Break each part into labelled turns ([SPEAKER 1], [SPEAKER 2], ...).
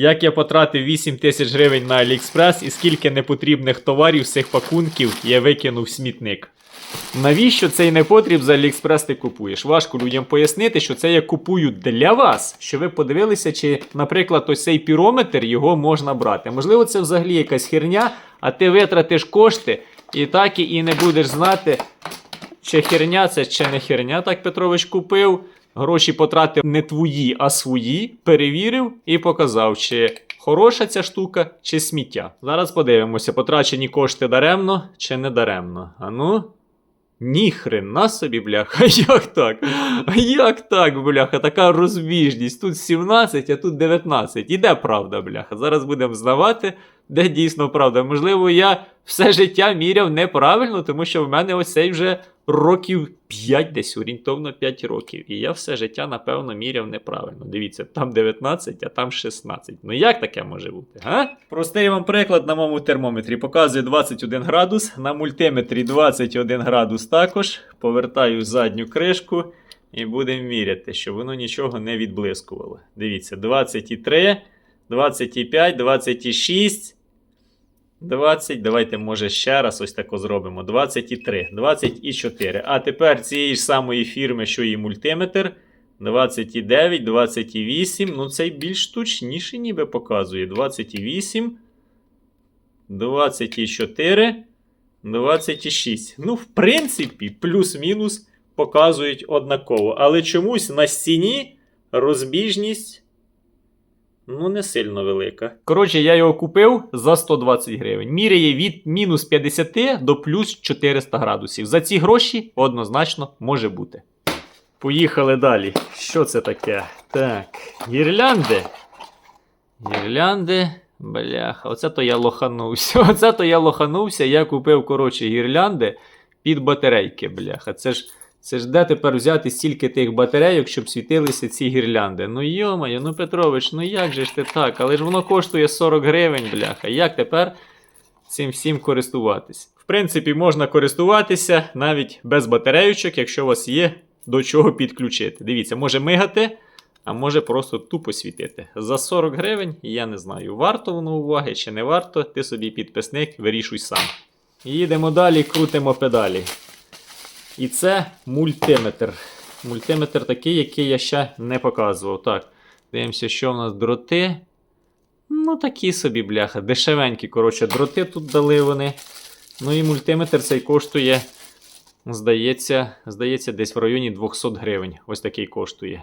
[SPEAKER 1] Як я потратив 8 тисяч гривень на Аліекспрес і скільки непотрібних товарів з цих пакунків я викинув в смітник. Навіщо цей непотріб з Аліекспрес ти купуєш? Важко людям пояснити, що це я купую для вас, що ви подивилися, чи, наприклад, ось цей пірометр його можна брати. Можливо, це взагалі якась херня, а ти витратиш кошти і так і не будеш знати, чи херня це, чи не херня. Так Петрович купив. Гроші потратив не твої, а свої, перевірив і показав, чи хороша ця штука, чи сміття. Зараз подивимося, потрачені кошти даремно чи не даремно. А ну. Ніхрена собі, бляха, як так? Як так, бляха? Така розбіжність. Тут 17, а тут 19. І де правда, бляха? Зараз будемо знавати, де дійсно правда. Можливо, я все життя міряв неправильно, тому що в мене ось цей вже років 5, десь орієнтовно 5 років. І я все життя, напевно, міряв неправильно. Дивіться, там 19, а там 16. Ну як таке може бути? га? Простий вам приклад на моєму термометрі. Показує 21 градус, на мультиметрі 21 градус також. Повертаю задню кришку і будемо міряти, щоб воно нічого не відблискувало. Дивіться, 23, 25, 26. 20, давайте, може, ще раз ось тако зробимо. 23, 24. А тепер цієї ж самої фірми, що і мультиметр. 29, 28. Ну, цей більш точніше ніби показує. 28, 24, 26. Ну, в принципі, плюс-мінус показують однаково. Але чомусь на стіні розбіжність. Ну, не сильно велика. Коротше, я його купив за 120 гривень. Міряє від мінус 50 до плюс 400 градусів. За ці гроші однозначно може бути. Поїхали далі. Що це таке? Так, гірлянди. Гірлянди. Бляха, оце то я лоханувся. Оце то я лоханувся. Я купив, коротше, гірлянди під батарейки, бляха. Це ж. Це ж де тепер взяти стільки тих батарейок, щоб світилися ці гірлянди? Ну йомаю, ну Петрович, ну як же ж ти так? Але ж воно коштує 40 гривень, бляха. Як тепер цим всім користуватись? В принципі, можна користуватися навіть без батарейочок, якщо у вас є до чого підключити. Дивіться, може мигати, а може просто тупо світити. За 40 гривень, я не знаю, варто воно уваги чи не варто, ти собі підписник, вирішуй сам. Їдемо далі, крутимо педалі. І це мультиметр. Мультиметр такий, який я ще не показував. Так, дивимося, що в нас дроти. Ну, такі собі, бляха. Дешевенькі, коротше, дроти тут дали вони. Ну і мультиметр цей коштує, здається, здається, десь в районі 200 гривень. Ось такий коштує.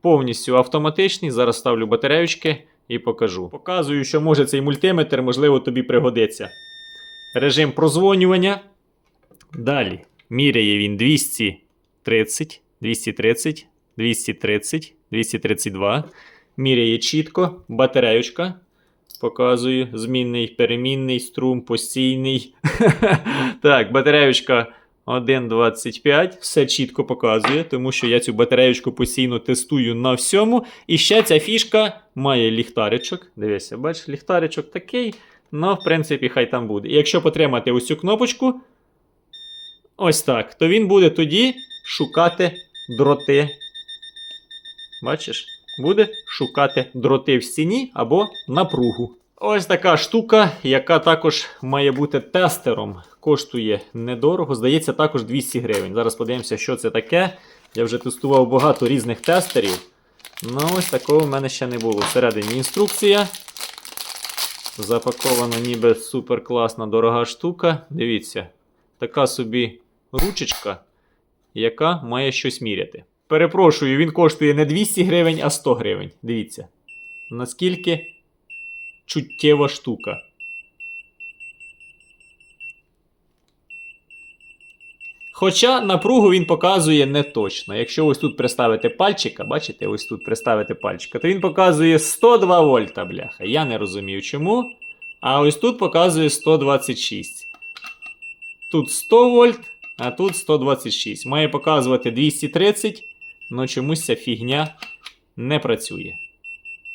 [SPEAKER 1] Повністю автоматичний. Зараз ставлю батареючки і покажу. Показую, що може цей мультиметр, можливо, тобі пригодиться. Режим прозвонювання. Далі. Міряє він 230, 230, 230, 232. Міряє чітко. Батареючка. Показую. Змінний, перемінний, струм, постійний. так, батареючка 1,25. Все чітко показує, тому що я цю батареючку постійно тестую на всьому. І ще ця фішка має ліхтаричок. Дивися, бачиш, ліхтаричок такий. Ну, в принципі, хай там буде. І якщо потримати ось цю кнопочку. Ось так. То він буде тоді шукати дроти. Бачиш? Буде шукати дроти в стіні або напругу. Ось така штука, яка також має бути тестером. Коштує недорого. Здається, також 200 гривень. Зараз подивимося, що це таке. Я вже тестував багато різних тестерів. Ну, ось такого в мене ще не було. Всередині інструкція. Запакована ніби супер класна дорога штука. Дивіться, така собі ручечка, яка має щось міряти. Перепрошую, він коштує не 200 гривень, а 100 гривень. Дивіться. Наскільки чуттєва штука. Хоча напругу він показує не точно. Якщо ось тут приставити пальчика, бачите, ось тут приставити пальчика, то він показує 102 вольта, бляха. Я не розумію чому. А ось тут показує 126. Тут 100 вольт, а тут 126. Має показувати 230, але чомусь ця фігня не працює.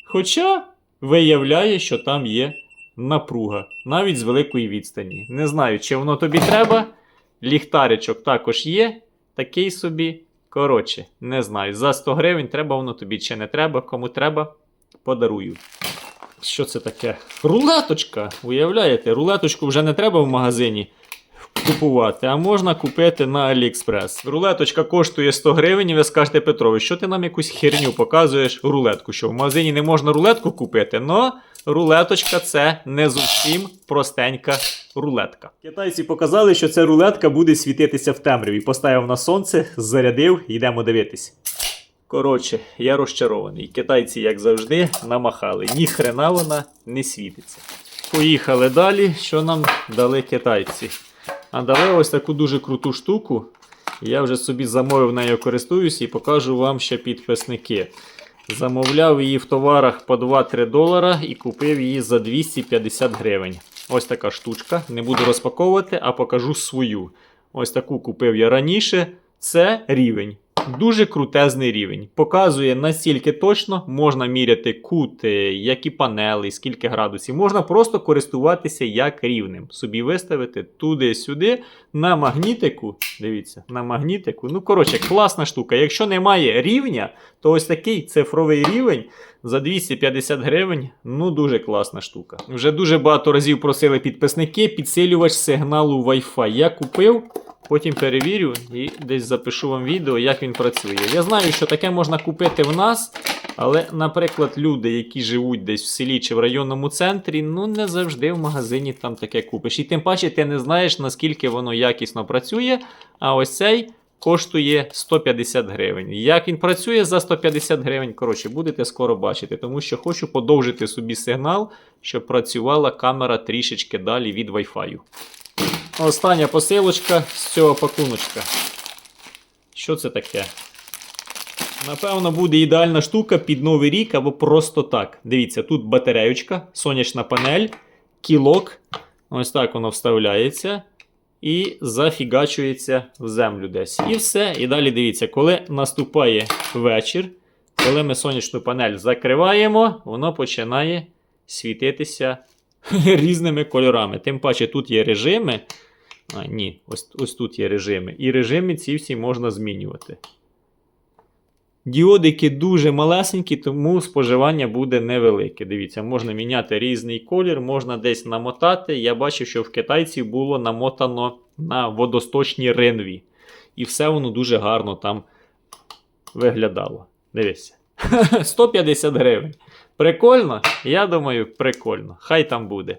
[SPEAKER 1] Хоча виявляє, що там є напруга, навіть з великої відстані. Не знаю, чи воно тобі треба. Ліхтаричок також є. Такий собі. Коротше, не знаю. За 100 гривень треба воно тобі чи не треба. Кому треба, подарую. Що це таке? Рулеточка. Уявляєте, рулеточку вже не треба в магазині купувати, а можна купити на AliExpress. Рулеточка коштує 100 гривень, і ви скажете Петрові, що ти нам якусь херню показуєш рулетку? Що в магазині не можна рулетку купити? Но рулеточка це не зовсім простенька рулетка. Китайці показали, що ця рулетка буде світитися в темряві. Поставив на сонце, зарядив, йдемо дивитись. Коротше, я розчарований. Китайці, як завжди, намахали. Ні хрена вона не світиться. Поїхали далі. Що нам дали китайці? А дали ось таку дуже круту штуку. Я вже собі замовив нею користуюсь і покажу вам ще підписники. Замовляв її в товарах по 2-3 долара і купив її за 250 гривень. Ось така штучка. Не буду розпаковувати, а покажу свою. Ось таку купив я раніше. Це рівень. Дуже крутезний рівень. Показує настільки точно, можна міряти кут, е, які панели, скільки градусів. Можна просто користуватися як рівнем. Собі виставити туди-сюди на магнітику. Дивіться, на магнітику. Ну, коротше, класна штука. Якщо немає рівня, то ось такий цифровий рівень за 250 гривень. Ну, дуже класна штука. Вже дуже багато разів просили підписники підсилювач сигналу Wi-Fi. Я купив. Потім перевірю і десь запишу вам відео, як він працює. Я знаю, що таке можна купити в нас, але, наприклад, люди, які живуть десь в селі чи в районному центрі, ну не завжди в магазині там таке купиш. І тим паче ти не знаєш, наскільки воно якісно працює. А ось цей коштує 150 гривень. Як він працює за 150 гривень, коротше, будете скоро бачити, тому що хочу подовжити собі сигнал, щоб працювала камера трішечки далі від Wi-Fi. Остання посилочка з цього пакуночка. Що це таке? Напевно, буде ідеальна штука під новий рік або просто так. Дивіться, тут батареючка, сонячна панель, кілок. Ось так воно вставляється. І зафігачується в землю десь. І все. І далі дивіться, коли наступає вечір, коли ми сонячну панель закриваємо, воно починає світитися різними кольорами. Тим паче тут є режими. А, ні, ось, ось тут є режими. І режими ці всі можна змінювати. Діодики дуже малесенькі, тому споживання буде невелике. Дивіться, можна міняти різний колір, можна десь намотати. Я бачив, що в китайців було намотано на водосточні ринві. І все воно дуже гарно там виглядало. Дивіться. 150 гривень. Прикольно? Я думаю, прикольно. Хай там буде.